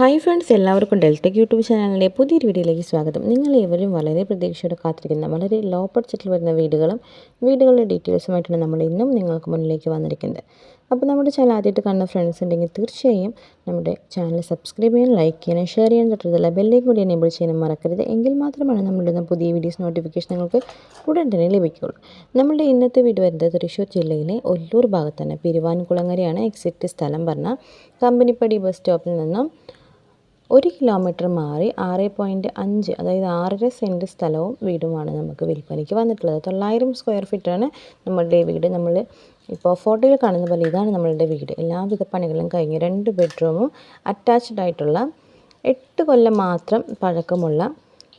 Hi friends എല്ലാവർക്കും ഡെൽറ്റക് YouTube ചാനലിന്റെ പുതിയൊരു വീഡിയോയിലേക്ക് സ്വാഗതം. നിങ്ങൾ ഏവരും വളരെ പ്രതീക്ഷയോടെ കാത്തിരിക്കുന്ന വളരെ ലോ ബഡ്ജറ്റിൽ വരുന്ന വീടുകളും വീടുകളുടെ ഡീറ്റെയിൽസുമായിട്ടാണ് നമ്മൾ ഇന്നും നിങ്ങൾക്ക് മുന്നിലേക്ക് വന്നിരിക്കുന്നത്. അപ്പോൾ നമ്മുടെ ചാനൽ ആദ്യമായിട്ട് കാണുന്ന ഫ്രണ്ട്സ് ഉണ്ടെങ്കിൽ തീർച്ചയായും നമ്മുടെ ചാനൽ സബ്സ്ക്രൈബ് ചെയ്യാൻ ലൈക്ക് ചെയ്യാനും ഷെയർ ചെയ്യാൻ തൊട്ടുള്ള ബെല്ലേക്ക് കൂടി എനേബിൾ ചെയ്യാനും മറക്കരുത്. എങ്കിൽ മാത്രമാണ് നമ്മളിടുന്ന പുതിയ വീഡിയോസ് നോട്ടിഫിക്കേഷൻ നിങ്ങൾക്ക് ഉടൻ തന്നെ ലഭിക്കുകയുള്ളൂ. നമ്മുടെ ഇന്നത്തെ വീട് വരുന്നത് തൃശ്ശൂർ ജില്ലയിലെ ഒല്ലൂർ ഭാഗത്താണ്. പെരുവാൻകുളങ്ങരയാണ്. എക്സിറ്റ് സ്ഥലം പറഞ്ഞാൽ കമ്പനിപ്പടി ബസ് സ്റ്റോപ്പിൽ നിന്നും ഒരു കിലോമീറ്റർ മാറി ആറ് പോയിന്റ് അഞ്ച് അതായത് ആറര സെന്റ് സ്ഥലവും വീടുമാണ് നമുക്ക് വിൽപ്പനയ്ക്ക് വന്നിട്ടുള്ളത്. തൊള്ളായിരം സ്ക്വയർ ഫീറ്റാണ് നമ്മളുടെ വീട്. നമ്മൾ ഇപ്പോൾ ഫോട്ടോയിൽ കാണുന്ന പോലെ ഇതാണ് നമ്മളുടെ വീട്. എല്ലാവിധ പണികളും കഴിഞ്ഞ് രണ്ട് ബെഡ്റൂമും അറ്റാച്ച്ഡ് ആയിട്ടുള്ള എട്ട് കൊല്ലം മാത്രം പഴക്കമുള്ള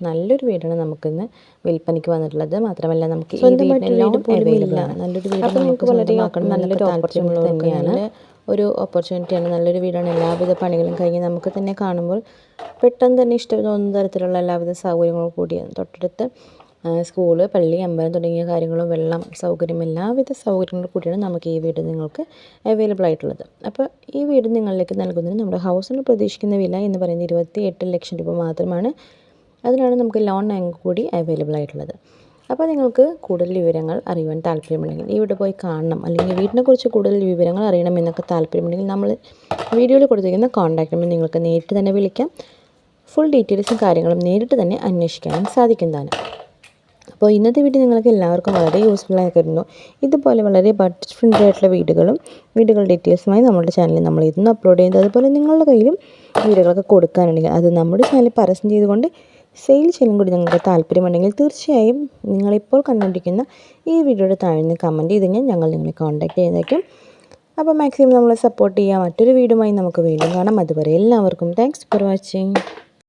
നല്ലൊരു വീടാണ് നമുക്കിന്ന് വിൽപ്പനയ്ക്ക് വന്നിട്ടുള്ളത്. മാത്രമല്ല നമുക്ക് ഈ വീട് നല്ലൊരു വീട് നമുക്ക് വളരെ നല്ലൊരു ഓപ്പർച്യൂണിറ്റി തന്നെയാണ് ഒരു ഓപ്പർച്യൂണിറ്റിയാണ് നല്ലൊരു വീടാണ്. എല്ലാവിധ പണികളും കഴിഞ്ഞ് നമുക്ക് തന്നെ കാണുമ്പോൾ പെട്ടെന്ന് തന്നെ ഇഷ്ടം തോന്നുന്ന തരത്തിലുള്ള എല്ലാവിധ സൗകര്യങ്ങളും കൂടിയാണ് തൊട്ടടുത്ത് സ്കൂൾ പള്ളി അമ്പലം തുടങ്ങിയ കാര്യങ്ങളും വെള്ളം സൗകര്യം എല്ലാവിധ സൗകര്യങ്ങളും കൂടിയാണ് നമുക്ക് ഈ വീട് നിങ്ങൾക്ക് അവൈലബിൾ ആയിട്ടുള്ളത്. അപ്പോൾ ഈ വീട് നിങ്ങളിലേക്ക് നൽകുന്നതിന് നമ്മുടെ ഹൗസിന് പ്രതീക്ഷിക്കുന്ന വില എന്ന് പറയുന്നത് ഇരുപത്തി എട്ട് ലക്ഷം രൂപ മാത്രമാണ്. അതിനാണ് നമുക്ക് ലോൺ കൂടി അവൈലബിൾ ആയിട്ടുള്ളത്. അപ്പോൾ നിങ്ങൾക്ക് കൂടുതൽ വിവരങ്ങൾ അറിയുവാൻ താല്പര്യമുണ്ടെങ്കിൽ ഇവിടെ പോയി കാണണം. അല്ലെങ്കിൽ വീടിനെക്കുറിച്ച് കൂടുതൽ വിവരങ്ങൾ അറിയണം എന്നൊക്കെ താല്പര്യമുണ്ടെങ്കിൽ നമ്മൾ വീഡിയോയിൽ കൊടുത്തിരിക്കുന്ന കോൺടാക്ട് നമ്പർ നിങ്ങൾക്ക് നേരിട്ട് തന്നെ വിളിക്കാം. ഫുൾ ഡീറ്റെയിൽസും കാര്യങ്ങളും നേരിട്ട് തന്നെ അന്വേഷിക്കാനും സാധിക്കുന്നതാണ് അപ്പോൾ ഇന്നത്തെ വീഡിയോ നിങ്ങൾക്ക് എല്ലാവർക്കും വളരെ യൂസ്ഫുൾ ആയിരുന്നു ഇതുപോലെ വളരെ ബഡ്ജറ്റ് ഫ്രണ്ട്ലി ആയിട്ടുള്ള വീടുകളും വീടുകളുടെ ഡീറ്റെയിൽസുമായി നമ്മുടെ ചാനലിൽ നമ്മൾ ഇന്ന് അപ്ലോഡ് ചെയ്യുന്നത്. അതുപോലെ നിങ്ങളുടെ കയ്യിലും വീടുകളൊക്കെ കൊടുക്കാനുണ്ടെങ്കിൽ അത് നമ്മുടെ ചാനലിൽ പരസ്യം ചെയ്തുകൊണ്ട് സെയിൽ ചെയ്യാനും കൂടി നിങ്ങൾക്ക് താല്പര്യമുണ്ടെങ്കിൽ തീർച്ചയായും നിങ്ങളിപ്പോൾ കണ്ടുകൊണ്ടിരിക്കുന്ന ഈ വീഡിയോയുടെ താഴ്ന്ന് കമന്റ് ചെയ്ത് കഴിഞ്ഞാൽ ഞങ്ങൾ നിങ്ങളെ കോൺടാക്ട് ചെയ്തേക്കും. അപ്പോൾ മാക്സിമം നമ്മളെ സപ്പോർട്ട് ചെയ്യുക മറ്റൊരു വീഡിയോയുമായി നമുക്ക് വീണ്ടും കാണാം. അതുവരെ എല്ലാവർക്കും താങ്ക്സ് ഫോർ വാച്ചിങ്